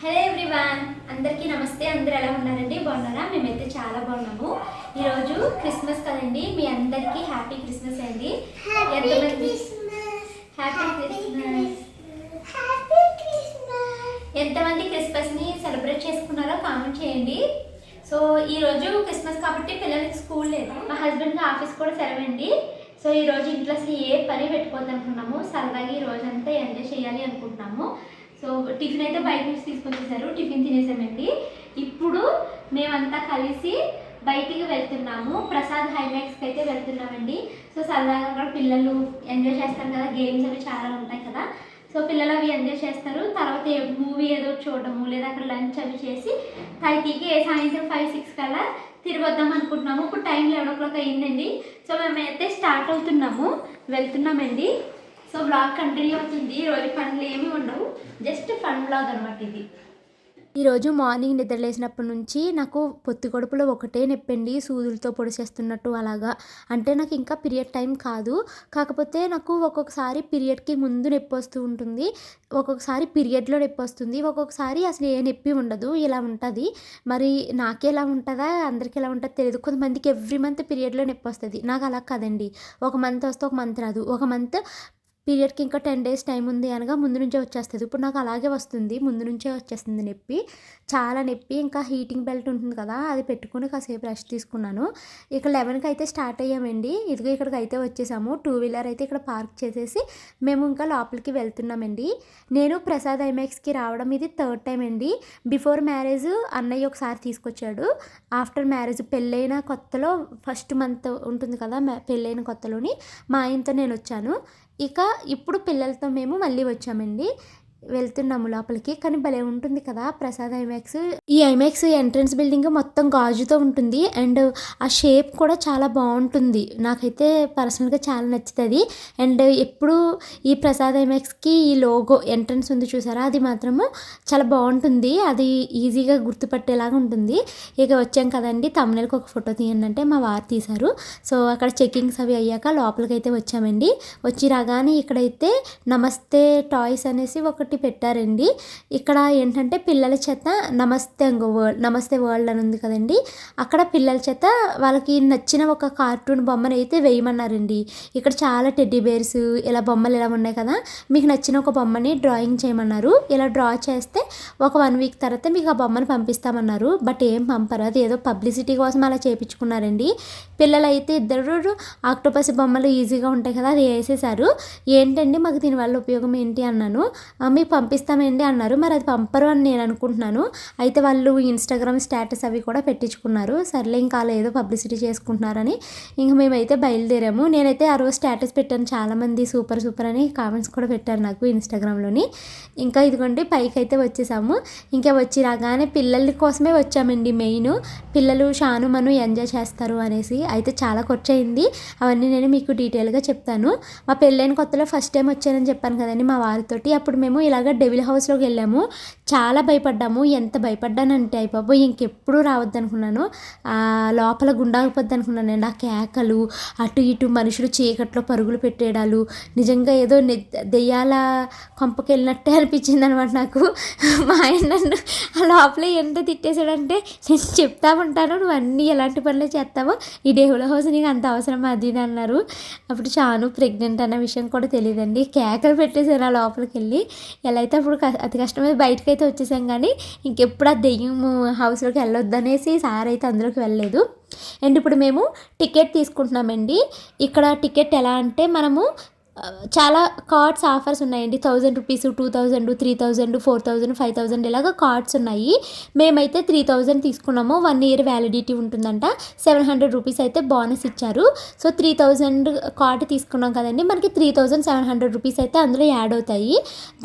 Hello everyone అందరికీ నమస్తే. అందరూ ఎలా ఉన్నారండి? బాగున్నారా? మేమైతే చాలా బాగున్నాము. ఈరోజు క్రిస్మస్ కదండి. మీ అందరికీ హ్యాపీ క్రిస్మస్ అండి. ఎంతమంది? హ్యాపీ క్రిస్మస్ ఎంతమంది క్రిస్మస్ని సెలబ్రేట్ చేసుకున్నారో కామెంట్ చేయండి. సో ఈరోజు క్రిస్మస్ కాబట్టి పిల్లలకి స్కూల్ లేదు. మా హస్బెండ్కి ఆఫీస్ కూడా సెలవండి. సో ఈ రోజు ఇంట్లో అసలు ఏ పని పెట్టుకోవద్దు అనుకున్నాము. సరదాగా ఈ రోజు అంతా ఎంజాయ్ చేయాలి అనుకుంటున్నాము. సో టిఫిన్ అయితే బయట నుంచి తీసుకొచ్చేసారు. టిఫిన్ తినేసామండి. ఇప్పుడు మేమంతా కలిసి బయటికి వెళ్తున్నాము. ప్రసాద్ హైమాక్స్కి అయితే వెళ్తున్నామండి. సో సరదాగా కూడా పిల్లలు ఎంజాయ్ చేస్తారు కదా. గేమ్స్ అవి చాలా ఉంటాయి కదా. సో పిల్లలు అవి ఎంజాయ్ చేస్తారు. తర్వాత మూవీ ఏదో చూడడము లేదా అక్కడ లంచ్ అవి చేసి థైటీకి సాయంత్రం ఫైవ్ సిక్స్ కల్లా తిరిగి వద్దాం అనుకుంటున్నాము. ఇప్పుడు టైం లెవెన్ ఓ క్లాక్ అయిందండి. సో మేమైతే స్టార్ట్ అవుతున్నాము. వెళ్తున్నామండి. సో బ్లాగ్ కంటిన్యూ అవుతుంది. రోజు పనులు ఏమీ ఉండవు. జస్ట్ ఫన్ బ్లాగ్ అనమాట ఇది. ఈరోజు మార్నింగ్ నిద్రలేసినప్పటి నుంచి నాకు పొత్తి కడుపులో ఒకటే నొప్పండి సూదులతో పొడిచేస్తున్నట్టు అలాగా. అంటే నాకు ఇంకా పీరియడ్ టైం కాదు. కాకపోతే నాకు ఒక్కొక్కసారి పీరియడ్కి ముందు నొప్పి వస్తూ ఉంటుంది. ఒక్కొక్కసారి పీరియడ్లో నొప్పి వస్తుంది. ఒక్కొక్కసారి అసలు ఏ నొప్పి ఉండదు. ఇలా ఉంటుంది. మరి నాకే ఎలా ఉంటుందా? అందరికీ ఎలా ఉంటుందో తెలియదు కొంతమందికి ఎవ్రీ మంత్ పీరియడ్లో నొప్పి వస్తుంది. నాకు అలా కదండి. ఒక మంత్ వస్తే ఒక మంత్ రాదు. ఒక మంత్ పీరియడ్కి ఇంకా టెన్ డేస్ టైం ఉంది అనగా ముందు నుంచే వచ్చేస్తుంది. ఇప్పుడు నాకు అలాగే వస్తుంది. ముందు నుంచే వచ్చేస్తుంది నొప్పి. చాలా నొప్పి. ఇంకా హీటింగ్ బెల్ట్ ఉంటుంది కదా అది పెట్టుకుని కాసేపు రెస్ట్ తీసుకున్నాను. ఇక లెవెన్కి అయితే స్టార్ట్ అయ్యామండి. ఇదిగో ఇక్కడికి అయితే వచ్చేసాము. టూ వీలర్ అయితే ఇక్కడ పార్క్ చేసేసి మేము ఇంకా లోపలికి వెళ్తున్నామండి. నేను ప్రసాద్ ఐమాక్స్కి రావడం ఇది థర్డ్ టైం అండి. బిఫోర్ మ్యారేజ్ అన్నయ్య ఒకసారి తీసుకొచ్చాడు. ఆఫ్టర్ మ్యారేజ్ పెళ్ళైన కొత్తలో ఫస్ట్ మంత్ ఉంటుంది కదా పెళ్ళైన కొత్తలోని మా ఆయనతో నేను వచ్చాను. ఇక ఇప్పుడు పిల్లలతో మేము మళ్ళీ వచ్చామండి. వెళ్తున్నాము లోపలికి. కానీ భలే ఉంటుంది కదా ప్రసాద్ ఐమాక్స్. ఈ ఐమాక్స్ ఎంట్రన్స్ బిల్డింగ్ మొత్తం గాజుతో ఉంటుంది. అండ్ ఆ షేప్ కూడా చాలా బాగుంటుంది. నాకైతే పర్సనల్గా చాలా నచ్చుతుంది. అండ్ ఎప్పుడు ఈ ప్రసాద్ ఐమాక్స్కి ఈ లోగో ఎంట్రన్స్ ఉంది చూసారా? అది మాత్రము చాలా బాగుంటుంది. అది ఈజీగా గుర్తుపట్టేలాగా ఉంటుంది. ఇక వచ్చాం కదండి. తమిళకి ఒక ఫోటో తీయండి అంటే మా వారు తీశారు. సో అక్కడ చెకింగ్స్ అవి అయ్యాక లోపలికి అయితే వచ్చామండి. వచ్చి రాగానే ఇక్కడైతే నమస్తే టాయ్స్ అనేసి ఒకటి పెట్టారండి. ఇక్కడ ఏంటంటే పిల్లల చేత నమస్తే అంగో వరల్డ్ నమస్తే వరల్డ్ అని ఉంది కదండి. అక్కడ పిల్లల చేత వాళ్ళకి నచ్చిన ఒక కార్టూన్ బొమ్మను అయితే వేయమన్నారండి. ఇక్కడ చాలా టెడ్డీ బేర్స్ ఇలా బొమ్మలు ఇలా ఉన్నాయి కదా మీకు నచ్చిన ఒక బొమ్మని డ్రాయింగ్ చేయమన్నారు. ఇలా డ్రా చేస్తే ఒక వన్ వీక్ తర్వాత మీకు ఆ బొమ్మను పంపిస్తామన్నారు. బట్ ఏం పంపరు అది ఏదో పబ్లిసిటీ కోసం అలా చేయించుకున్నారండి పిల్లలు అయితే ఇద్దరు ఆక్టోపస్ బొమ్మలు ఈజీగా ఉంటాయి కదా అది వేసేసారు ఏంటండి మాకు దీనివల్ల ఉపయోగం ఏంటి అన్నాను. మీకు పంపిస్తామండి అన్నారు. మరి అది పంపరు అని నేను అనుకుంటున్నాను. అయితే వాళ్ళు ఇన్స్టాగ్రామ్ స్టేటస్ అవి కూడా పెట్టించుకున్నారు. సర్లే ఇంకా అలా ఏదో పబ్లిసిటీ చేసుకుంటున్నారని ఇంక మేమైతే బయలుదేరాము. నేనైతే ఆ రోజు స్టేటస్ పెట్టాను. చాలామంది సూపర్ సూపర్ అని కామెంట్స్ కూడా పెట్టారు నాకు ఇన్స్టాగ్రామ్లోని ఇంకా ఇదిగోండి పైకి అయితే వచ్చేసాము. ఇంకా వచ్చి రాగానే పిల్లల కోసమే వచ్చామండి మెయిన్. పిల్లలు షాను మను ఎంజాయ్ చేస్తారు అనేసి. అయితే చాలా ఖర్చు అయింది. అవన్నీ నేను మీకు డీటెయిల్గా చెప్తాను. మా పెళ్ళైన కొత్తలో ఫస్ట్ టైం వచ్చానని చెప్పాను కదండి మా వారితోటి. అప్పుడు మేము ఇలాగ డెవిల్ హౌస్లోకి వెళ్ళాము. చాలా భయపడ్డాము. ఎంత భయపడ్డానంటే అయిపోయి ఇంకెప్పుడు రావద్దు అనుకున్నాను ఆ, లోపల గుండాగిపోద్ది అనుకున్నానండి ఆ కేకలు అటు ఇటు మనుషులు చీకట్లో పరుగులు పెట్టేయడాలు నిజంగా ఏదో దెయ్యాల కొంపకి వెళ్ళినట్టే అనిపించింది అనమాట నాకు. మా ఆయన నన్ను ఆ లోపలే ఎంత తిట్టేశాడంటే నేను చెప్తా ఉంటాను నువ్వు అన్నీ ఎలాంటి పనులు చేస్తావో ఈ డేవుల హౌస్ నీకు అంత అవసరం అది ఇది అన్నారు. అప్పుడు చాను ప్రెగ్నెంట్ అన్న విషయం కూడా తెలియదండి. కేకలు పెట్టేశారు ఆ లోపలికి వెళ్ళి ఎలా అయితే అప్పుడు అతి కష్టమే బయటకు అయితే వచ్చేసాం కానీ ఇంకెప్పుడు ఆ దెయ్యం హౌస్లోకి వెళ్ళొద్దు అనేసి సార్ అయితే అందులోకి వెళ్ళలేదు. అండ్ ఇప్పుడు మేము టికెట్ తీసుకుంటున్నామండి. ఇక్కడ టికెట్ ఎలా అంటే మనము చాలా కార్డ్స్ ఆఫర్స్ ఉన్నాయండి. Thousand rupees two thousand three thousand four thousand five thousand ఇలాగ కార్డ్స్ ఉన్నాయి. మేమైతే త్రీ థౌజండ్ తీసుకున్నాము. వన్ ఇయర్ వ్యాలిడిటీ ఉంటుందంట. సెవెన్ హండ్రెడ్ రూపీస్ అయితే బోనస్ ఇచ్చారు. సో త్రీ థౌజండ్ కార్డ్ తీసుకున్నాం కదండి. మనకి three thousand seven hundred rupees అయితే అందులో యాడ్ అవుతాయి.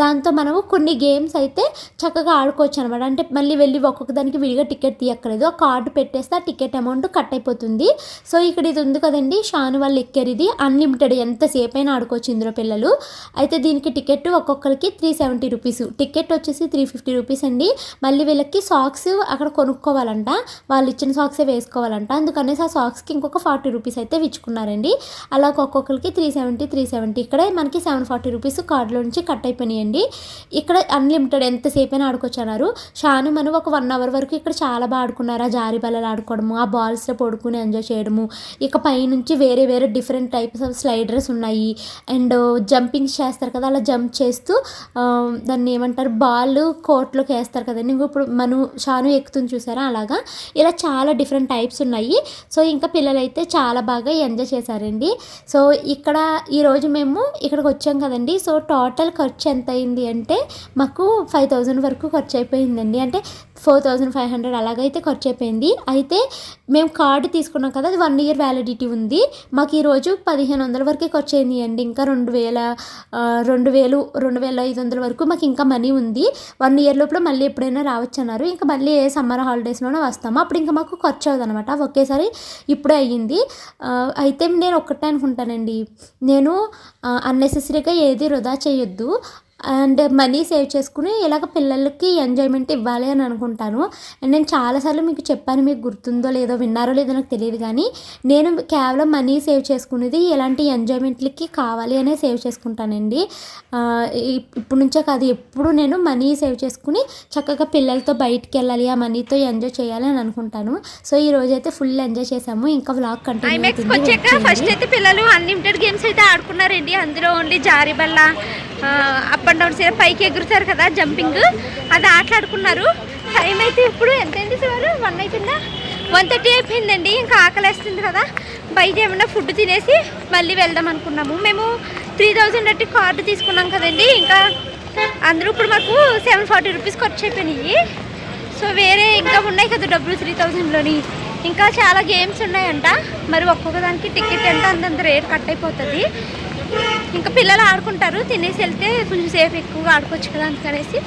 దాంతో మనము కొన్ని గేమ్స్ అయితే చక్కగా ఆడుకోవచ్చు అనమాట అంటే మళ్ళీ వెళ్ళి ఒక్కొక్క దానికి విడిగా టికెట్ తీయక్కర్లేదు. ఆ కార్డు పెట్టేస్తే ఆ టికెట్ అమౌంట్ కట్ అయిపోతుంది. సో ఇక్కడ ఇది ఉంది కదండి. షాను వాళ్ళు ఎక్కారు ఇది అన్లిమిటెడ్. ఎంతసేపు అయినా ఆడుకోవచ్చు. చింద్రో పిల్లలు. అయితే దీనికి టికెట్ ఒక్కొక్కరికి త్రీ సెవెంటీ రూపీస్ టికెట్ వచ్చేసి త్రీ ఫిఫ్టీ రూపీస్ అండి. మళ్ళీ వీళ్ళకి సాక్స్ అక్కడ కొనుక్కోవాలంట. వాళ్ళు ఇచ్చిన సాక్సే వేసుకోవాలంట. అందుకనేసి ఆ సాక్స్కి ఇంకొక ఫార్టీ రూపీస్ అయితే ఇచ్చుకున్నారండి అలా ఒక్కొక్కరికి త్రీ సెవెంటీ త్రీ సెవెంటీ ఇక్కడే మనకి సెవెన్ ఫార్టీ రూపీస్ కార్డులో నుంచి కట్ అయిపోయినాయండి. ఇక్కడ అన్లిమిటెడ్ ఎంతసేపు అయినా ఆడుకోవచ్చు అన్నారు షాను మనం ఒక వన్ అవర్ వరకు ఇక్కడ చాలా బాగా ఆడుకున్నారు. ఆ జారి బల్లలు ఆడుకోవడము ఆ బాల్స్లో పడుకుని ఎంజాయ్ చేయడము. ఇక పైనుంచి వేరే వేరే డిఫరెంట్ టైప్స్ ఆఫ్ స్లైడర్స్ ఉన్నాయి. అండ్ జంపింగ్స్ చేస్తారు కదా అలా జంప్ చేస్తూ దాన్ని ఏమంటారు బాల్ కోర్ట్లోకి వేస్తారు కదండి ఇప్పుడు మను షాను ఎక్కుతుంది చూసారా అలాగా? ఇలా చాలా డిఫరెంట్ టైప్స్ ఉన్నాయి. సో ఇంకా పిల్లలైతే చాలా బాగా ఎంజాయ్ చేశారండి. సో ఇక్కడ ఈరోజు మేము ఇక్కడికి వచ్చాం కదండి. సో టోటల్ ఖర్చు ఎంత అయింది అంటే మాకు ఫైవ్ థౌజండ్ వరకు ఖర్చు అయిపోయిందండి. అంటే ఫోర్ థౌజండ్ ఫైవ్ హండ్రెడ్ అలాగైతే ఖర్చు అయిపోయింది అయితే మేము కార్డు తీసుకున్నాం కదా అది వన్ ఇయర్ వ్యాలిడిటీ ఉంది. మాకు ఈరోజు పదిహేను వందల వరకే ఖర్చు అయింది అండి. ఇంకా రెండు వేల రెండు వేలు రెండు వేల ఐదు వందల వరకు మాకు ఇంకా మనీ ఉంది. వన్ ఇయర్ లోపల మళ్ళీ ఎప్పుడైనా రావచ్చు అన్నారు ఇంకా మళ్ళీ ఏ సమ్మర్ హాలిడేస్లోనే వస్తాము. అప్పుడు ఇంకా మాకు ఖర్చు అవ్వదు అనమాట ఒకేసారి ఇప్పుడే అయ్యింది. అయితే నేను ఒక్కటే అనుకుంటానండి. నేను అన్నెసెసరీగా ఏది వృధా చేయొద్దు. అండ్ మనీ సేవ్ చేసుకుని ఇలాగ పిల్లలకి ఎంజాయ్మెంట్ ఇవ్వాలి అని అనుకుంటాను. అండ్ నేను చాలాసార్లు మీకు చెప్పాను మీకు గుర్తుందో లేదో విన్నారో లేదో నాకు తెలియదు కానీ నేను కేవలం మనీ సేవ్ చేసుకునేది ఇలాంటి ఎంజాయ్మెంట్లకి కావాలి అనే సేవ్ చేసుకుంటానండి. ఇప్పుడు నుంచే కాదు ఎప్పుడు నేను మనీ సేవ్ చేసుకుని చక్కగా పిల్లలతో బయటికి వెళ్ళాలి ఆ మనీతో ఎంజాయ్ చేయాలి అని అనుకుంటాను. సో ఈ రోజు అయితే ఫుల్ ఎంజాయ్ చేసాము ఇంకా వ్లాగ్ కంటిన్యూ వచ్చాక ఫస్ట్. అయితే పిల్లలు అన్లిమిటెడ్ గేమ్స్ అయితే ఆడుకున్నారండి. అందులో ఓన్లీ జారి బల్ల అప్ అండ్ డౌన్స్ పైకి ఎగురుతారు కదా జంపింగ్ అది ఆటలాడుకున్నారు. టైం అయితే ఇప్పుడు ఎంత అయింది సార్? వన్ అవుతుందా వన్ థర్టీ అయిపోయిందండి. ఇంకా ఆకలేస్తుంది కదా. బయట ఏమైనా ఫుడ్ తినేసి మళ్ళీ వెళ్దాం అనుకున్నాము. మేము త్రీ థౌజండ్ అట్టి కార్డు తీసుకున్నాం కదండి. ఇంకా అందరూ ఇప్పుడు మాకు సెవెన్ ఫార్టీ రూపీస్ ఖర్చు అయిపోయినాయి. సో వేరే ఇంకా ఉన్నాయి కదా డబ్బులు త్రీ థౌజండ్లోని ఇంకా చాలా గేమ్స్ ఉన్నాయంట. మరి ఒక్కొక్క దానికి టికెట్ ఎంత అంతంత రేట్ కట్ అయిపోతుంది. ఇంకా పిల్లలు ఆడుకుంటారు తినేసి వెళ్తే కొంచెం సేఫ్ ఎక్కువగా ఆడుకోవచ్చు కదా అందుకనేసి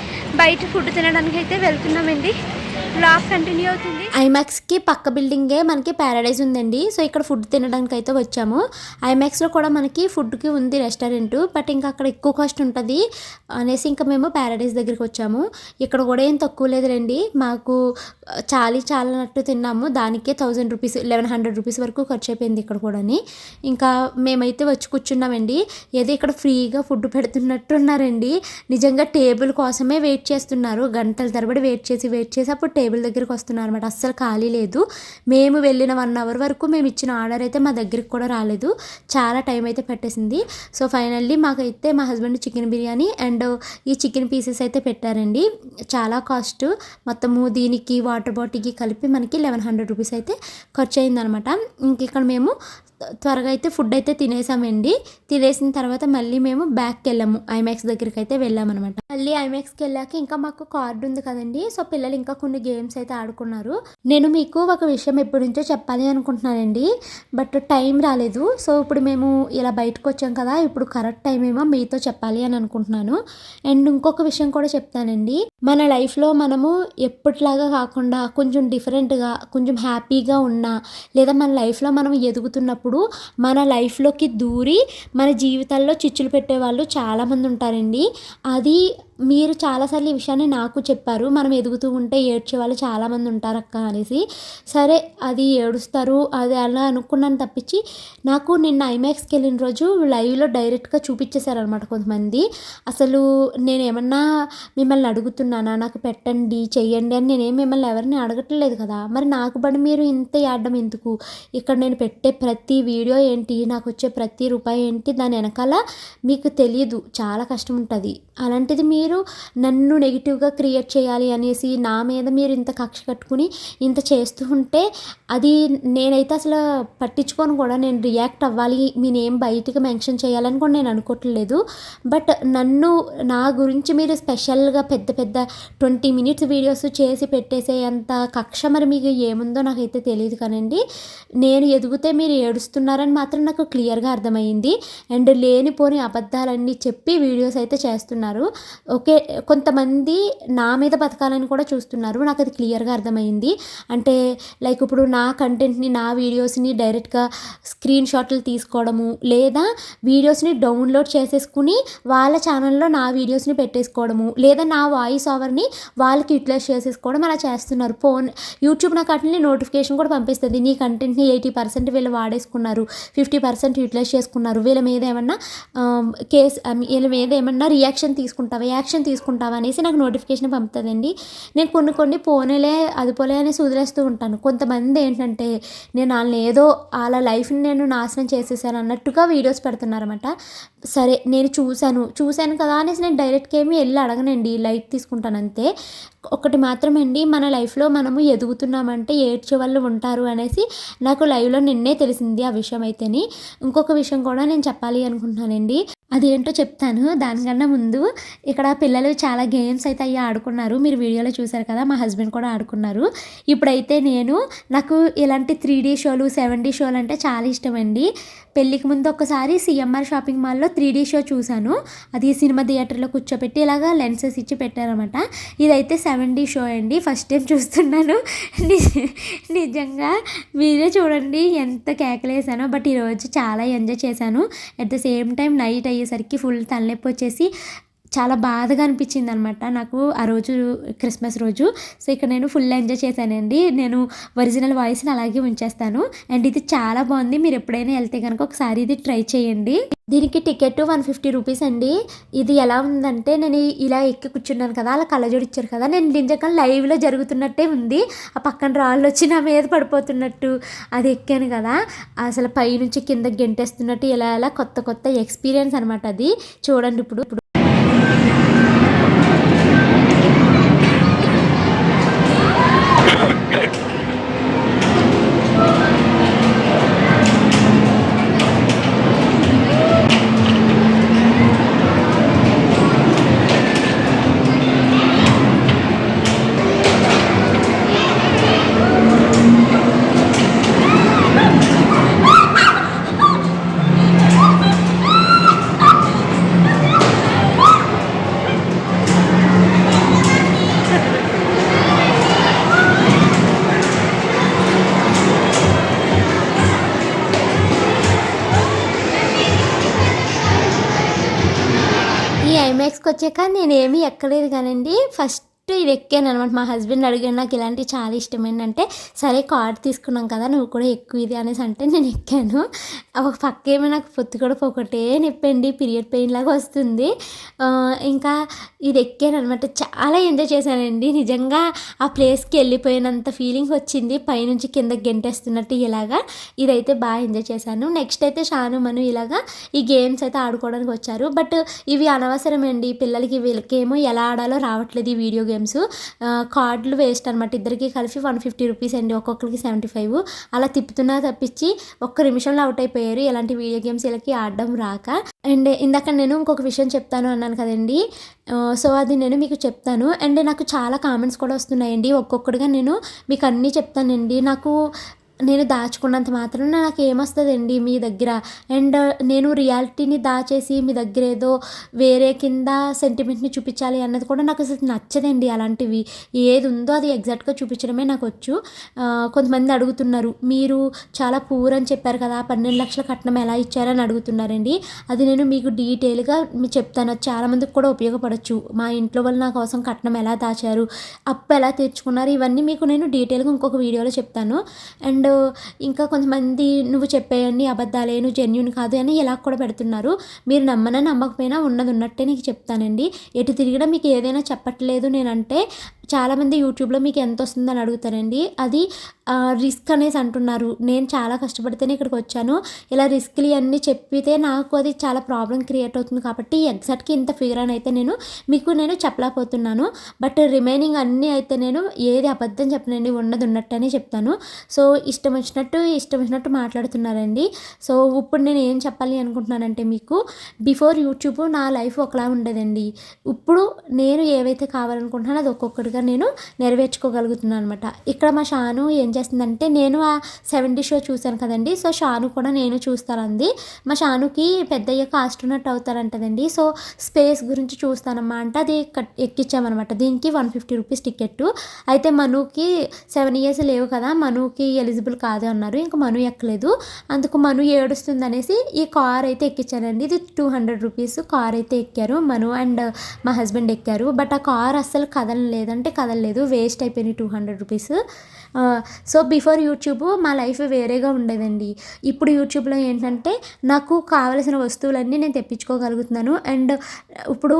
బయట ఫుడ్ తినడానికి అయితే వెళ్తున్నామండి. బ్లాగ్ కంటిన్యూ అవుతుంది? ఐమాక్స్కి పక్క బిల్డింగే మనకి ప్యారడైజ్ ఉందండి. సో ఇక్కడ ఫుడ్ తినడానికి అయితే వచ్చాము. ఐమాక్స్లో కూడా మనకి ఫుడ్కి ఉంది రెస్టారెంట్. బట్ ఇంకా అక్కడ ఎక్కువ కాస్ట్ ఉంటుంది అనేసి ఇంకా మేము ప్యారడైజ్ దగ్గరికి వచ్చాము. ఇక్కడ కూడా ఏం తక్కువ లేదులేండి. మాకు ఆ, చాలీ చాలనట్టు తిన్నాము. దానికే thousand rupees eleven hundred rupees వరకు ఖర్చు అయిపోయింది ఇక్కడ కూడాని. ఇంకా మేమైతే వచ్చి కూర్చున్నామండి. ఏదో ఇక్కడ ఫ్రీగా ఫుడ్ పెడుతున్నట్టు ఉన్నారండి నిజంగా టేబుల్ కోసమే వెయిట్ చేస్తున్నారు. గంటల తరబడి వెయిట్ చేసి వెయిట్ చేసి. అప్పుడు టేబుల్ దగ్గరికి వస్తున్నారు అనమాట అస్సలు ఖాళీ లేదు. మేము వెళ్ళిన వన్ అవర్ వరకు మేము ఇచ్చిన ఆర్డర్ అయితే మా దగ్గరికి కూడా రాలేదు. చాలా టైం అయితే పెట్టేసింది. సో ఫైనల్లీ మాకైతే మా హస్బెండ్ చికెన్ బిర్యానీ అండ్ ఈ చికెన్ పీసెస్ అయితే పెట్టారండి. చాలా కాస్ట్ మొత్తము దీనికి వాటర్ బాటిల్కి కలిపి మనకి లెవెన్ హండ్రెడ్ రూపీస్ అయితే ఖర్చు అయిందనమాట ఇంక ఇక్కడ మేము త్వరగా అయితే ఫుడ్ అయితే తినేసామండి. తినేసిన తర్వాత మళ్ళీ మేము బ్యాక్కి వెళ్ళాము. ఐమాక్స్ దగ్గరికి అయితే వెళ్ళామన్నమాట. మళ్ళీ ఐమాక్స్కి వెళ్ళాక ఇంకా మాకు కార్డు ఉంది కదండి. సో పిల్లలు ఇంకా కొన్ని గేమ్స్ అయితే ఆడుకున్నారు. నేను మీకు ఒక విషయం ఎప్పటి నుంచో చెప్పాలి అనుకుంటున్నానండి. బట్ టైం రాలేదు. సో ఇప్పుడు మేము ఇలా బయటకు వచ్చాం కదా. ఇప్పుడు కరెక్ట్ టైం ఏమో మీతో చెప్పాలి అని అనుకుంటున్నాను. అండ్ ఇంకొక విషయం కూడా చెప్తానండి. మన లైఫ్లో మనము ఎప్పటిలాగా కాకుండా కొంచెం డిఫరెంట్గా కొంచెం హ్యాపీగా ఉన్నా లేదా మన లైఫ్లో మనం ఎదుగుతున్నప్పుడు మన లైఫ్లోకి దూరి మన జీవితాల్లో చిచ్చులు పెట్టే వాళ్ళు చాలామంది ఉంటారండి. అది మీరు చాలాసార్లు ఈ విషయాన్ని నాకు చెప్పారు. మనం ఎదుగుతూ ఉంటే ఏడ్చే వాళ్ళు చాలామంది ఉంటారు అక్క అనేసి. సరే అది ఏడుస్తారు అది అలా అనుకున్నాను తప్పించి నాకు నిన్న ఐమాక్స్కి వెళ్ళిన రోజు లైవ్లో డైరెక్ట్గా చూపించేశారనమాట కొంతమంది. అసలు నేను ఏమన్నా మిమ్మల్ని అడుగుతున్నానా? నాకు పెట్టండి చెయ్యండి అని నేనేం మిమ్మల్ని ఎవరిని అడగట్లేదు కదా. మరి నాకు బడి మీరు ఇంత ఏడడం ఎందుకు? ఇక్కడ నేను పెట్టే ప్రతి వీడియో ఏంటి? నాకు వచ్చే ప్రతి రూపాయి ఏంటి? దాని వెనకాల మీకు తెలియదు. చాలా కష్టం ఉంటుంది. అలాంటిది మీ మీరు నన్ను నెగిటివ్గా క్రియేట్ చేయాలి అనేసి నా మీద మీరు ఇంత కక్ష కట్టుకుని ఇంత చేస్తూ ఉంటే అది నేనైతే అసలు పట్టించుకొని కూడా. నేను రియాక్ట్ అవ్వాలి. మీ నేమ్ బయటికి మెన్షన్ చేయాలని కూడా నేను అనుకోవట్లేదు. బట్ నన్ను నా గురించి మీరు స్పెషల్గా పెద్ద పెద్ద ట్వంటీ మినిట్స్ వీడియోస్ చేసి పెట్టేసే అంత కక్ష మరి మీకు ఏముందో నాకైతే తెలియదు కానండి. నేను ఎదిగితే మీరు ఏడుస్తున్నారని మాత్రం నాకు క్లియర్గా అర్థమైంది. అండ్ లేనిపోని అబద్ధాలన్నీ చెప్పి వీడియోస్ అయితే చేస్తున్నారు. ఓకే కొంతమంది నా మీద బతకాలని కూడా చూస్తున్నారు. నాకు అది క్లియర్గా అర్థమైంది. అంటే లైక్ ఇప్పుడు నా కంటెంట్ని నా వీడియోస్ని డైరెక్ట్గా స్క్రీన్ షాట్లు తీసుకోవడము లేదా వీడియోస్ని డౌన్లోడ్ చేసేసుకుని వాళ్ళ ఛానల్లో నా వీడియోస్ని పెట్టేసుకోవడము లేదా నా వాయిస్ ఓవర్ని వాళ్ళకి యూటిలైజ్ చేసేసుకోవడం అలా చేస్తున్నారు. ఫోన్ యూట్యూబ్ నాకు అట్లనే నోటిఫికేషన్ కూడా పంపిస్తుంది. నీ కంటెంట్ని ఎయిటీ పర్సెంట్ వీళ్ళు వాడేసుకున్నారు ఫిఫ్టీ పర్సెంట్ యూటిలైజ్ చేసుకున్నారు. వీళ్ళ మీద ఏమన్నా కేస్ వీళ్ళ మీద ఏమన్నా రియాక్షన్ తీసుకుంటావా? యాక్షన్ తీసుకుంటావా అనేసి నాకు నోటిఫికేషన్ పంపుతుందండి. నేను కొన్ని కొన్ని పోనేలే అది పోలే అనేసి వదిలేస్తూ ఉంటాను. కొంతమంది ఏంటంటే నేను వాళ్ళని ఏదో వాళ్ళ లైఫ్ని నేను నాశనం చేసేసాను అన్నట్టుగా వీడియోస్ పెడుతున్నారన్నమాట. సరే నేను చూశాను. చూశాను కదా అనేసి నేను డైరెక్ట్గా ఏమి వెళ్ళి అడగనండి. లైట్ తీసుకుంటాను అంతే. ఒకటి మాత్రం అండి మన లైఫ్లో మనము ఎదుగుతున్నామంటే ఏడ్చే వాళ్ళు ఉంటారు అనేసి నాకు లైవ్లో నిన్నే తెలిసింది ఆ విషయం అయితేని. ఇంకొక విషయం కూడా నేను చెప్పాలి అనుకుంటున్నానండి. అదేంటో చెప్తాను. దానికన్నా ముందు ఇక్కడ పిల్లలు చాలా గేమ్స్ అయితే అవి ఆడుకున్నారు. మీరు వీడియోలో చూసారు కదా మా హస్బెండ్ కూడా ఆడుకున్నారు. ఇప్పుడైతే నేను నాకు ఇలాంటి త్రీ డీ షోలు సెవెన్ డీ షోలు అంటే చాలా ఇష్టం అండి పెళ్ళికి ముందు ఒకసారి సిఎంఆర్ షాపింగ్ మాల్లో త్రీ డీ షో చూశాను. అది సినిమా థియేటర్లో కూర్చోపెట్టి ఇలాగా లెన్సెస్ ఇచ్చి పెట్టారనమాట ఇదైతే సెవెన్ డీ షో అండి. ఫస్ట్ టైం చూస్తున్నాను. నిజంగా మీరే చూడండి ఎంత కేకలేసానో. బట్ ఈరోజు చాలా ఎంజాయ్ చేశాను. At the same time night అయ్యేసరికి ఫుల్ తలనొప్పి వచ్చేసి చాలా బాధగా అనిపించింది అనమాట నాకు ఆ రోజు క్రిస్మస్ రోజు. సో ఇక్కడ నేను ఫుల్ ఎంజాయ్ చేశానండి. నేను ఒరిజినల్ వాయిస్ని అలాగే ఉంచేస్తాను. అండ్ ఇది చాలా బాగుంది. మీరు ఎప్పుడైనా వెళ్తే కనుక ఒకసారి ఇది ట్రై చేయండి. దీనికి టికెట్ వన్ ఫిఫ్టీ రూపీస్ అండి. ఇది ఎలా ఉందంటే నేను ఇలా ఎక్కి కూర్చున్నాను కదా అలా కళ్ళజోడు ఇచ్చారు కదా నేను నిజంగా లైవ్లో జరుగుతున్నట్టే ఉంది. ఆ పక్కన రాళ్ళు వచ్చి నా మీద పడిపోతున్నట్టు అది ఎక్కాను కదా. అసలు పైనుంచి కింద గెంటేస్తున్నట్టు ఇలా ఇలా కొత్త కొత్త ఎక్స్పీరియన్స్ అనమాట అది. చూడండి ఇప్పుడు. నేనేమీ ఎక్కలేదు కానండి ఫస్ట్ ఇది ఎక్కాను అనమాట మా హస్బెండ్ అడిగాను నాకు ఇలాంటివి చాలా ఇష్టం ఏంటంటే సరే కార్డ్ తీసుకున్నాం కదా నువ్వు కూడా ఎక్కువ ఇది అనేసి అంటే నేను ఎక్కాను. ఒక పక్క ఏమో నాకు పొత్తు కూడా ఒకటే నొప్పండి పీరియడ్ పెయిన్ లాగా వస్తుంది. ఇంకా ఇది ఎక్కాను అనమాట చాలా ఎంజాయ్ చేశానండి. నిజంగా ఆ ప్లేస్కి వెళ్ళిపోయినంత ఫీలింగ్ వచ్చింది. పైనుంచి కింద గెంటేస్తున్నట్టు ఇలాగా ఇదైతే బాగా ఎంజాయ్ చేశాను. నెక్స్ట్ అయితే షాను మను ఇలాగా ఈ గేమ్స్ అయితే ఆడుకోవడానికి వచ్చారు. బట్ ఇవి అనవసరమండి. పిల్లలకి వీళ్ళకేమో ఎలా ఆడాలో రావట్లేదు ఈ వీడియో గేమ్స్ కార్డులు వేస్ట్ అనమాట ఇద్దరికి కలిపి వన్ ఫిఫ్టీ రూపీస్ అండి. ఒక్కొక్కరికి సెవెంటీ ఫైవ్. అలా తిప్పుతున్నా తప్పించి ఒక్క నిమిషంలో అవుట్ అయిపోయారు. ఎలాంటి వీడియో గేమ్స్ వీళ్ళకి ఆడడం రాక. అండ్ ఇందాక నేను ఇంకొక విషయం చెప్తాను అన్నాను కదండి. సో అది నేను మీకు చెప్తాను. అండ్ నాకు చాలా కామెంట్స్ కూడా వస్తున్నాయండి. ఒక్కొక్కటిగా నేను మీకు అన్నీ చెప్తానండి. నాకు నేను దాచుకున్నంత మాత్రం నాకు ఏమొస్తుందండి మీ దగ్గర? అండ్ నేను రియాలిటీని దాచేసి మీ దగ్గర ఏదో వేరే కింద సెంటిమెంట్ని చూపించాలి అన్నది కూడా నాకు అసలు నచ్చదండి అలాంటివి. ఏది ఉందో అది ఎగ్జాక్ట్గా చూపించడమే నాకు వచ్చు కొంతమంది అడుగుతున్నారు మీరు చాలా పూర్ అని చెప్పారు కదా పన్నెండు లక్షల కట్నం ఎలా ఇచ్చారని అడుగుతున్నారండి. అది నేను మీకు డీటెయిల్గా చెప్తాను. అది చాలామందికి కూడా ఉపయోగపడచ్చు. మా ఇంట్లో వాళ్ళు నా కోసం కట్నం ఎలా దాచారు అప్పు ఎలా తీర్చుకున్నారు ఇవన్నీ మీకు నేను డీటెయిల్గా ఇంకొక వీడియోలో చెప్తాను. అండ్ ఇంకా కొంతమంది నువ్వు చెప్పేయన్ని అబద్ధాలే నువ్వు జెన్యున్ కాదు అని ఎలా కూడా పెడుతున్నారు. మీరు నమ్మనా నమ్మకపోయినా ఉన్నది ఉన్నట్టే నీకు చెప్తానండి. ఎటు తిరిగినా మీకు ఏదైనా చెప్పట్లేదు నేనంటే చాలామంది యూట్యూబ్లో మీకు ఎంత వస్తుందని అడుగుతారండి. అది రిస్క్ అనేసి అంటున్నారు. నేను చాలా కష్టపడితేనే ఇక్కడికి వచ్చాను. ఇలా రిస్క్లు అన్నీ చెప్పితే నాకు అది చాలా ప్రాబ్లం క్రియేట్ అవుతుంది కాబట్టి ఎగ్జాక్ట్కి ఇంత ఫిగర్ అని అయితే నేను మీకు నేను చెప్పలేకపోతున్నాను. బట్ రిమైనింగ్ అన్నీ అయితే నేను ఏది అబద్ధం చెప్పనండి ఉన్నది ఉన్నట్టనే చెప్తాను. సో ఇష్టం వచ్చినట్టు ఇష్టం వచ్చినట్టు మాట్లాడుతున్నారండి. సో ఇప్పుడు నేను ఏం చెప్పాలి అనుకుంటున్నానంటే మీకు బిఫోర్ యూట్యూబ్ నా లైఫ్ ఒకలా ఉండదండి. ఇప్పుడు నేను ఏవైతే కావాలనుకుంటున్నానో అది ఒక్కొక్కటి హ్యాపీగా నేను నెరవేర్చుకోగలుగుతున్నాను అనమాట ఇక్కడ మా షాను ఏం చేస్తుందంటే నేను ఆ సెవెంటీ షో చూశాను కదండి సో షాను కూడా నేను చూస్తానంది. మా షానుకి పెద్దయ్య అయ్యాక ఆస్ట్రోనట్ అవుతారంటదండి సో స్పేస్ గురించి చూస్తానమ్మా అంటే అది కట్ ఎక్కించామన్నమాట దీనికి వన్ ఫిఫ్టీ రూపీస్ టికెట్ అయితే మనుకి సెవెన్ ఇయర్స్ లేవు కదా మనుకి ఎలిజిబుల్ కాదు అన్నారు ఇంకా మను ఎక్కలేదు. అందుకు మను ఏడుస్తుంది అనేసి ఈ కార్ అయితే ఎక్కించానండి ఇది టూ హండ్రెడ్ రూపీస్ కార్ అయితే ఎక్కారు మను అండ్ మా హస్బెండ్ ఎక్కారు. బట్ ఆ కార్ అస్సలు అంటే కదలలేదు వేస్ట్ అయిపోయినాయి two hundred rupees so before YouTube మా లైఫ్ వేరేగా ఉండేదండి. ఇప్పుడు యూట్యూబ్లో ఏంటంటే నాకు కావలసిన వస్తువులన్నీ నేను తెప్పించుకోగలుగుతున్నాను. అండ్ ఇప్పుడు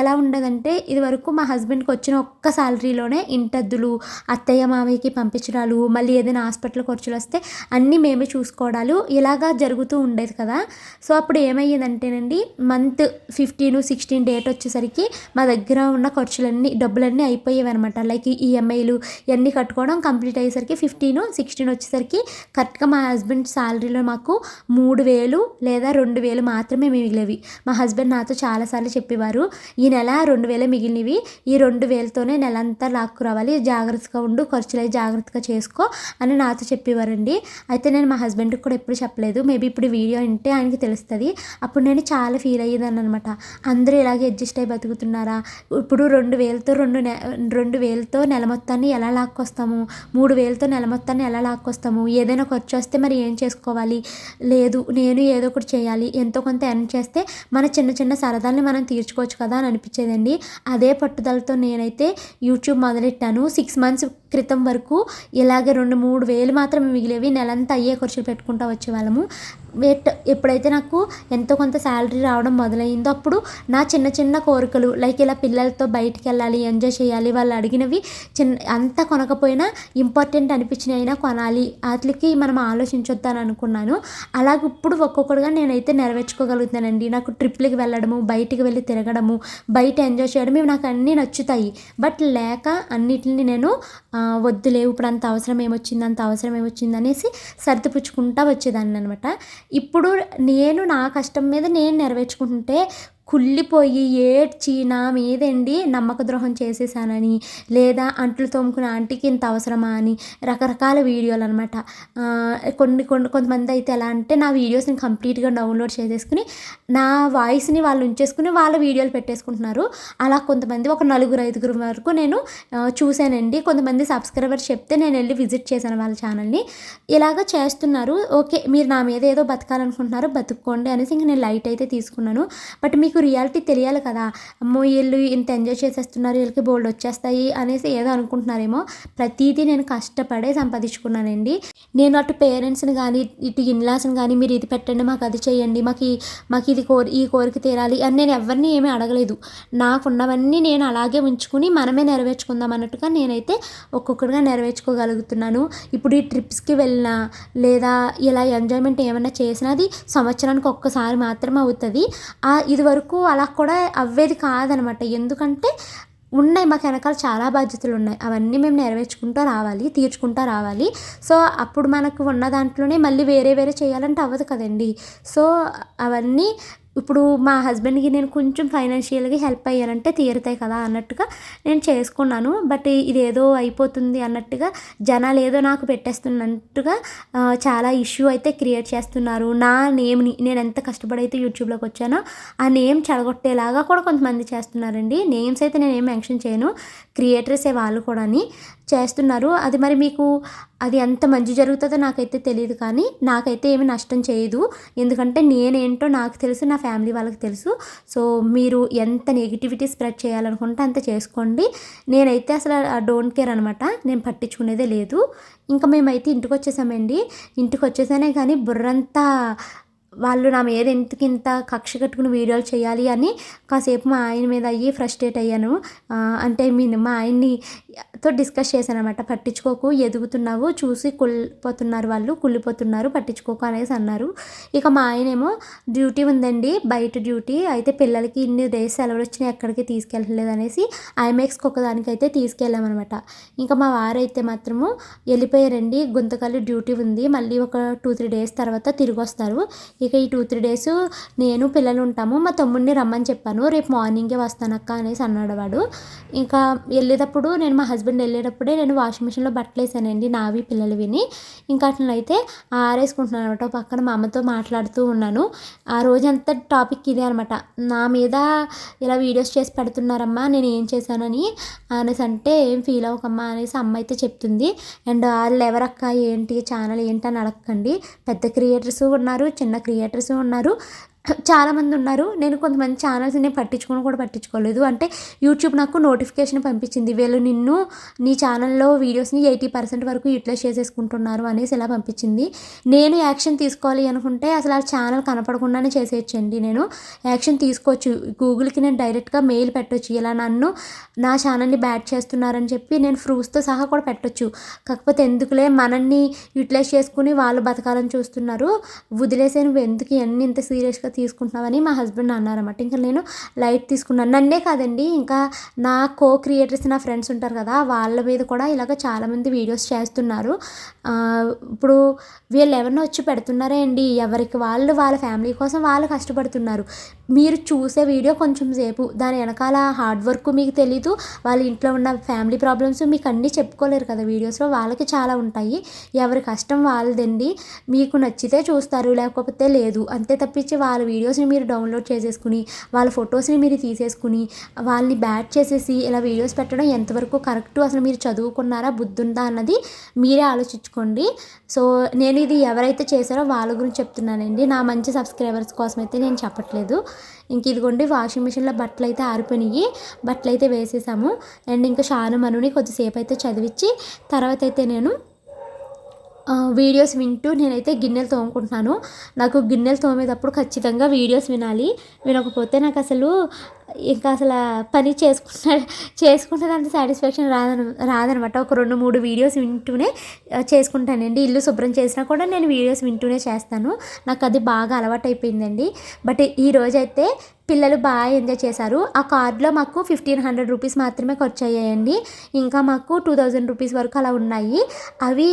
ఎలా ఉండదంటే ఇదివరకు మా హస్బెండ్కి వచ్చిన ఒక్క శాలరీలోనే ఇంటద్దులు అత్తయ్య మామయ్యకి పంపించడాలు మళ్ళీ ఏదైనా హాస్పిటల్ ఖర్చులు వస్తే అన్నీ మేమే చూసుకోవడాలు ఇలాగా జరుగుతూ ఉండేది కదా. సో అప్పుడు ఏమయ్యేదంటేనండి మంత్ ఫిఫ్టీన్ సిక్స్టీన్ డేట్ వచ్చేసరికి మా దగ్గర ఉన్న ఖర్చులన్నీ డబ్బులన్నీ అయిపోయేవి అనమాట లైక్ ఈఎంఐలు ఇవన్నీ కట్టుకోవడం కంప్లీట్ అయ్యేసరికి ఫిఫ్టీన్ సిక్స్టీన్ వచ్చేసరికి కరెక్ట్గా మా హస్బెండ్ శాలరీలో మాకు మూడు వేలు లేదా రెండు వేలు మాత్రమే మిగిలేవి. మా హస్బెండ్ నాతో చాలాసార్లు చెప్పేవారు ఈ నెల రెండు వేలే మిగిలినవి ఈ రెండు వేలతోనే నెల అంతా లాక్కు రావాలి జాగ్రత్తగా ఉండు ఖర్చులు జాగ్రత్తగా చేసుకో అని నాతో చెప్పేవారండి. అయితే నేను మా హస్బెండ్కి కూడా ఎప్పుడు చెప్పలేదు. మేబీ ఇప్పుడు వీడియో వింటే ఆయనకి తెలుస్తుంది. అప్పుడు నేను చాలా ఫీల్ అయ్యేదాన్ని అనమాట అందరూ ఇలాగే అడ్జస్ట్ అయి బతుకుతున్నారా? ఇప్పుడు రెండు వేలతో రెండు నె రెండు వేలతో నెల మొత్తాన్ని ఎలా లాక్కొస్తాము? మూడు మూడు వేలతో నెల మొత్తాన్ని ఎలా లాక్కొస్తాము? ఏదైనా ఖర్చు వస్తే మరి ఏం చేసుకోవాలి? లేదు నేను ఏదో ఒకటి చేయాలి. ఎంతో కొంత ఎర్న్ చేస్తే మన చిన్న చిన్న సరదాల్ని మనం తీర్చుకోవచ్చు కదా అని అనిపించేదండి. అదే పట్టుదలతో నేనైతే యూట్యూబ్ మొదలెట్టాను. సిక్స్ మంత్స్ క్రితం వరకు ఇలాగే రెండు మూడు వేలు మాత్రమే మిగిలేవి. నెలంతా అయ్యే ఖర్చులు పెట్టుకుంటూ వచ్చేవాళ్ళము. వెట్ ఎప్పుడైతే నాకు ఎంతో కొంత శాలరీ రావడం మొదలైందో అప్పుడు నా చిన్న చిన్న కోరికలు లైక్ ఇలా పిల్లలతో బయటికి వెళ్ళాలి ఎంజాయ్ చేయాలి వాళ్ళు అడిగినవి చిన్న అంత కొనకపోయినా ఇంపార్టెంట్ అనిపించినవి అయినా కొనాలి. వాటికి మనం ఆలోచించొద్దని అనుకున్నాను. అలాగే ఇప్పుడు ఒక్కొక్కటిగా నేనైతే నెరవేర్చుకోగలుగుతానండి నాకు ట్రిప్లకి వెళ్ళడము బయటికి వెళ్ళి తిరగడము బయట ఎంజాయ్ చేయడం ఇవి నాకు అన్నీ నచ్చుతాయి. బట్ లేక అన్నిటిని నేను వద్దులే ఇప్పుడు అంత అవసరం ఏమొచ్చింది అంత అవసరం ఏమొచ్చింది అనేసి సర్దిపుచ్చుకుంటా వచ్చేదాన్ని అనమాట ఇప్పుడు నేను నా కష్టం మీద నేను నెరవేర్చుకుంటుంటే కుళ్ళిపోయి ఏడ్చి నా మీదండి నమ్మక ద్రోహం చేసేసానని లేదా అంట్లు తోముకునే ఆంటీకి ఇంత అవసరమా అని రకరకాల వీడియోలు అనమాట కొన్ని కొన్ని కొంతమంది అయితే ఎలా అంటే నా వీడియోస్ని కంప్లీట్గా డౌన్లోడ్ చేసేసుకుని నా వాయిస్ని వాళ్ళు ఉంచేసుకుని వాళ్ళ వీడియోలు పెట్టేసుకుంటున్నారు. అలా కొంతమంది ఒక నలుగురు ఐదుగురు వరకు నేను చూశానండి. కొంతమంది సబ్స్క్రైబర్స్ చెప్తే నేను వెళ్ళి విజిట్ చేశాను వాళ్ళ ఛానల్ని. ఇలాగ చేస్తున్నారు. ఓకే మీరు నా మీద ఏదో బతకాలనుకుంటున్నారు బతుక్కోండి అనేసి ఇంక నేను లైట్ అయితే తీసుకున్నాను. బట్ మీకు రియాలిటీ తెలియాలి కదా. అమ్మో వీళ్ళు ఇంత ఎంజాయ్ చేసేస్తున్నారు వీళ్ళకి బోల్డ్ వచ్చేస్తాయి అనేసి ఏదో అనుకుంటున్నారేమో. ప్రతిదీ నేను కష్టపడే సంపాదించుకున్నానండి. నేను అటు పేరెంట్స్ని కానీ ఇటు ఇన్లాస్ని కానీ మీరు ఇది పెట్టండి మాకు అది చేయండి మాకు మాకు ఇది కోరి ఈ కోరిక తీరాలి అని నేను ఎవరిని ఏమీ అడగలేదు. నాకున్నవన్నీ నేను అలాగే ఉంచుకుని మనమే నెరవేర్చుకుందాం అన్నట్టుగా నేనైతే ఒక్కొక్కటిగా నెరవేర్చుకోగలుగుతున్నాను. ఇప్పుడు ఈ ట్రిప్స్కి వెళ్ళినా లేదా ఇలా ఎంజాయ్మెంట్ ఏమైనా చేసినా అది సంవత్సరానికి ఒక్కసారి మాత్రమే అవుతుంది. ఆ ఇది వరకు అలా కూడా అవ్వేది కాదనమాట. ఎందుకంటే ఉన్నాయి మాకు వెనకాల చాలా బాధ్యతలు ఉన్నాయి. అవన్నీ మేము నెరవేర్చుకుంటూ రావాలి తీర్చుకుంటూ రావాలి. సో అప్పుడు మనకు ఉన్న దాంట్లోనే మళ్ళీ వేరే వేరే చేయాలంటే అవ్వదు కదండి. సో అవన్నీ ఇప్పుడు మా హస్బెండ్కి నేను కొంచెం ఫైనాన్షియల్గా హెల్ప్ అయ్యానంటే తీరుతాయి కదా అన్నట్టుగా నేను చేసుకున్నాను. బట్ ఇదేదో అయిపోతుంది అన్నట్టుగా జనాలు ఏదో నాకు పెట్టేస్తున్నట్టుగా చాలా ఇష్యూ అయితే క్రియేట్ చేస్తున్నారు. నా నేమ్ని నేను ఎంత కష్టపడి అయితే యూట్యూబ్లోకి వచ్చానో ఆ నేమ్ చెడగొట్టేలాగా కూడా కొంతమంది చేస్తున్నారండి. నేమ్స్ అయితే నేను ఏం మెన్షన్ చేయను. క్రియేటర్సే వాళ్ళు కూడాని. చేస్తున్నారు. అది మరి మీకు అది ఎంత మంచి జరుగుతుందో నాకైతే తెలియదు కానీ నాకైతే ఏమి నష్టం చేయదు. ఎందుకంటే నేనేంటో నాకు తెలుసు నా ఫ్యామిలీ వాళ్ళకి తెలుసు. సో మీరు ఎంత నెగిటివిటీ స్ప్రెడ్ చేయాలనుకుంటే అంత చేసుకోండి. నేనైతే అసలు డోంట్ కేర్ అనమాట. నేను పట్టించుకునేదే లేదు. ఇంకా మేమైతే ఇంటికి వచ్చేసామండి. ఇంటికి వచ్చేసానే కానీ బుర్రంతా వాళ్ళు నా మీద ఎందుకు ఇంత కక్ష కట్టుకుని వీడియోలు చేయాలి అని కాసేపు మా ఆయన మీద అయ్యి ఫ్రస్ట్రేట్ అయ్యాను. అంటే మీ మా ఆయన్ని తో డిస్కస్ చేశాను అనమాట పట్టించుకోకు ఎదుగుతున్నావు చూసి కుళ్ళిపోతున్నారు వాళ్ళు కుళ్ళిపోతున్నారు పట్టించుకోకు అనేసి అన్నారు. ఇక మా ఆయనేమో డ్యూటీ ఉందండి బయట డ్యూటీ అయితే పిల్లలకి ఇన్ని డేస్ సెలవులు వచ్చినాయి ఎక్కడికి తీసుకెళ్ళలేదు అనేసి ఐమాక్స్కి ఒకదానికి అయితే తీసుకెళ్ళామన్నమాట. ఇంకా మా వారైతే మాత్రము వెళ్ళిపోయారండి గుంతకల్లి డ్యూటీ ఉంది మళ్ళీ ఒక టూ త్రీ డేస్ తర్వాత తిరిగి వస్తారు. ఇక ఈ టూ త్రీ డేస్ నేను పిల్లలు ఉంటాము మా తమ్ముడిని రమ్మని చెప్పాను రేపు మార్నింగే వస్తానక్క అనేసి అన్నాడు వాడు. ఇంకా వెళ్ళేటప్పుడు నేను మా హస్బెండ్ వెళ్ళేటప్పుడే నేను వాషింగ్ మిషన్లో బట్టలు వేసానండి నావి పిల్లలు విని. ఇంకా అట్లయితే ఆరేసుకుంటున్నాను అనమాట పక్కన మా అమ్మతో మాట్లాడుతూ ఉన్నాను. ఆ రోజంతా టాపిక్ ఇదే అనమాట నా మీద ఇలా వీడియోస్ చేసి పెడుతున్నారమ్మా నేను ఏం చేశానని అనేసి అంటే ఏం ఫీల్ అవ్వకమ్మా అనేసి అమ్మ అయితే చెప్తుంది. అండ్ వాళ్ళు ఎవరక్క ఏంటి ఛానల్ ఏంటి అని అడగకండి పెద్ద క్రియేటర్స్ ఉన్నారు చిన్న క్రియేటర్స్ ఉన్నారు. చాలామంది ఉన్నారు నేను కొంతమంది ఛానల్స్ నేను పట్టించుకొని కూడా పట్టించుకోలేదు. అంటే యూట్యూబ్ నాకు నోటిఫికేషన్ పంపించింది. వీళ్ళు నిన్ను నీ ఛానల్లో వీడియోస్ని ఎయిటీ పర్సెంట్ వరకు యూటిలైజ్ చేసేసుకుంటున్నారు అనేసి ఇలా పంపించింది? నేను యాక్షన్ తీసుకోవాలి అనుకుంటే అసలు ఆ ఛానల్ కనపడకుండానే చేసేయచ్చండి. నేను యాక్షన్ తీసుకోవచ్చు. గూగుల్కి నేను డైరెక్ట్గా మెయిల్ పెట్టొచ్చు. ఇలా నన్ను నా ఛానల్ని బ్యాట్ చేస్తున్నారని చెప్పి నేను ప్రూఫ్స్తో సహా కూడా పెట్టొచ్చు. కాకపోతే ఎందుకులే మనల్ని యూటిలైజ్ చేసుకుని వాళ్ళు బతకాలని చూస్తున్నారు. వదిలేసే నువ్వు ఎందుకు ఇవన్నీ ఇంత సీరియస్గా తీసుకుంటున్నావని మా హస్బెండ్ అన్నారన్నమాట. ఇంకా నేను లైట్ తీసుకున్నాను. నన్నే కాదండి ఇంకా నా కో క్రియేటర్స్ నా ఫ్రెండ్స్ ఉంటారు కదా వాళ్ళ మీద కూడా ఇలాగ చాలామంది వీడియోస్ చేస్తున్నారు. ఇప్పుడు వీళ్ళు ఎవరినో వచ్చి పెడుతున్నారే అండి. ఎవరికి వాళ్ళు వాళ్ళ ఫ్యామిలీ కోసం వాళ్ళు కష్టపడుతున్నారు. మీరు చూసే వీడియో కొంచెం సేపు. దాని వెనకాల హార్డ్ వర్క్ మీకు తెలీదు. వాళ్ళ ఇంట్లో ఉన్న ఫ్యామిలీ ప్రాబ్లమ్స్ మీకు అన్నీ చెప్పుకోలేరు కదా వీడియోస్లో. వాళ్ళకి చాలా ఉంటాయి. ఎవరి కష్టం వాళ్ళదండి. మీకు నచ్చితే చూస్తారు లేకపోతే లేదు. అంతే తప్పించి వాళ్ళ వీడియోస్ని మీరు డౌన్లోడ్ చేసేసుకుని వాళ్ళ ఫొటోస్ని మీరు తీసేసుకుని వాళ్ళని బ్యాట్ చేసేసి ఇలా వీడియోస్ పెట్టడం ఎంతవరకు కరెక్ట్? అసలు మీరు చదువుకున్నారా? బుద్ధి ఉందా అన్నది మీరే ఆలోచించుకోండి. సో నేను ఇది ఎవరైతే చేశారో వాళ్ళ గురించి చెప్తున్నానండి. నా మంచి సబ్స్క్రైబర్స్ కోసం అయితే నేను చెప్పట్లేదు. ఇంక ఇదిగోండి వాషింగ్ మిషన్లో బట్టలు అయితే ఆరిపోయినాయి. బట్టలు అయితే వేసేసాము. అండ్ ఇంకా షాను మనుని కొద్దిసేపు అయితే చదివించి తర్వాత అయితే నేను వీడియోస్ వింటూ నేనైతే గిన్నెలు తోముకుంటున్నాను. నాకు గిన్నెలు తోమేటప్పుడు ఖచ్చితంగా వీడియోస్ వినాలి. వినకపోతే నాకు అసలు ఇంకా అసలు పని చేసుకున్న చేసుకుంటున్నంత సాటిస్ఫాక్షన్ రాదన రాదనమాట. ఒక రెండు మూడు వీడియోస్ వింటూనే చేసుకుంటానండి. ఇల్లు శుభ్రం చేసినా కూడా నేను వీడియోస్ వింటూనే చేస్తాను. నాకు అది బాగా అలవాటు అయిపోయిందండి బట్ ఈ రోజైతే పిల్లలు బాగా ఎంజాయ్ చేశారు. ఆ కార్డులో మాకు ఫిఫ్టీన్ హండ్రెడ్ రూపీస్ మాత్రమే ఖర్చు అయ్యాయండి ఇంకా మాకు టూ థౌజండ్ రూపీస్ వరకు అలా ఉన్నాయి. అవి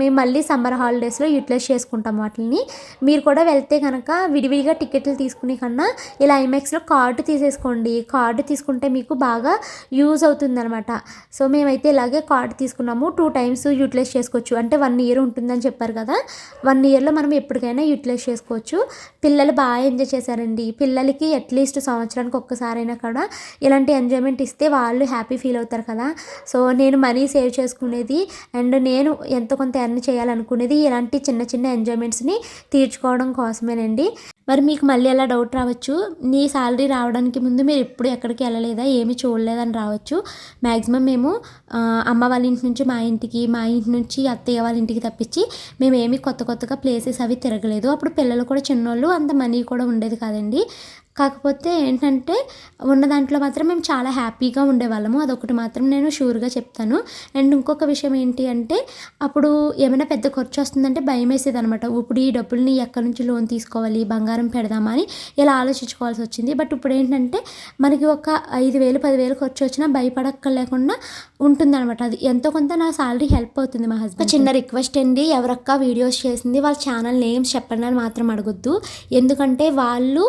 మేము మళ్ళీ సమ్మర్ హాలిడేస్లో యూటిలైజ్ చేసుకుంటాం వాటిని మీరు కూడా వెళ్తే కనుక విడివిడిగా టికెట్లు తీసుకునే కన్నా ఇలా ఐమాక్స్లో కార్డు తీసేసుకోండి. కార్డు తీసుకుంటే మీకు బాగా యూజ్ అవుతుంది అనమాట సో మేమైతే ఇలాగే కార్డు తీసుకున్నాము. టూ టైమ్స్ యూటిలైజ్ చేసుకోవచ్చు. అంటే వన్ ఇయర్ ఉంటుందని చెప్పారు కదా. వన్ ఇయర్లో మనం ఎప్పటికైనా యూటిలైజ్ చేసుకోవచ్చు. పిల్లలు బాగా ఎంజాయ్ చేశారండి. పిల్లలకి అట్లీస్ట్ సంవత్సరానికి ఒక్కసారైనా కూడా ఇలాంటి ఎంజాయ్మెంట్ ఇస్తే వాళ్ళు హ్యాపీ ఫీల్ అవుతారు కదా. సో నేను మనీ సేవ్ చేసుకునేది అండ్ నేను ఎంత కొంత ఎర్న్ చేయాలనుకునేది ఇలాంటి చిన్న చిన్న ఎంజాయ్మెంట్స్ని తీర్చుకోవడం కోసమేనండి. మరి మీకు మళ్ళీ అలా డౌట్ రావచ్చు? నీ శాలరీ రావడానికి ముందు మీరు ఎప్పుడు ఎక్కడికి వెళ్ళలేదా? ఏమి చూడలేదని రావచ్చు. మ్యాక్సిమం మేము అమ్మ వాళ్ళ ఇంటి నుంచి మా ఇంటికి మా ఇంటి నుంచి అత్తయ్య వాళ్ళ ఇంటికి తప్పించి మేము ఏమి కొత్త కొత్తగా ప్లేసెస్ అవి తిరగలేదు. అప్పుడు పిల్లలు కూడా చిన్నోళ్ళు అంత మనీ కూడా ఉండేది కాదండి. కాకపోతే ఏంటంటే ఉన్న దాంట్లో మాత్రం మేము చాలా హ్యాపీగా ఉండేవాళ్ళము. అదొకటి మాత్రం నేను షూర్గా చెప్తాను. అండ్ ఇంకొక విషయం ఏంటి అంటే అప్పుడు ఏమైనా పెద్ద ఖర్చు వస్తుందంటే భయం వేసేది అనమాట ఇప్పుడు ఈ డబ్బుల్ని ఎక్కడి నుంచి లోన్ తీసుకోవాలి బంగారం పెడదామా అని ఇలా ఆలోచించుకోవాల్సి వచ్చింది. బట్ ఇప్పుడు ఏంటంటే మనకి ఒక ఐదు వేలు పదివేలు ఖర్చు వచ్చినా భయపడక్కర్లేకుండా ఉంటుందన్నమాట. అది ఎంతో కొంత నా శాలరీ హెల్ప్ అవుతుంది మా హస్బెండ్ చిన్న రిక్వెస్ట్ అండి. ఎవరక్క వీడియోస్ చేసింది వాళ్ళ ఛానల్ నేమ్స్ చెప్పండి అని మాత్రం అడగొద్దు. ఎందుకంటే వాళ్ళు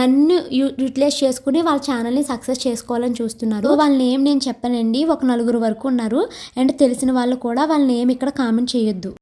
నన్ను యూ- యూటిలైజ్ చేసుకుని వాళ్ళ ఛానల్ని సక్సెస్ చేసుకోవాలని చూస్తున్నారు. వాళ్ళ నేమ్ నేను చెప్పానండి. ఒక నలుగురు వరకు ఉన్నారు. అండ్ తెలిసిన వాళ్ళు కూడా వాళ్ళ నేమ్ ఇక్కడ కామెంట్ చేయొద్దు.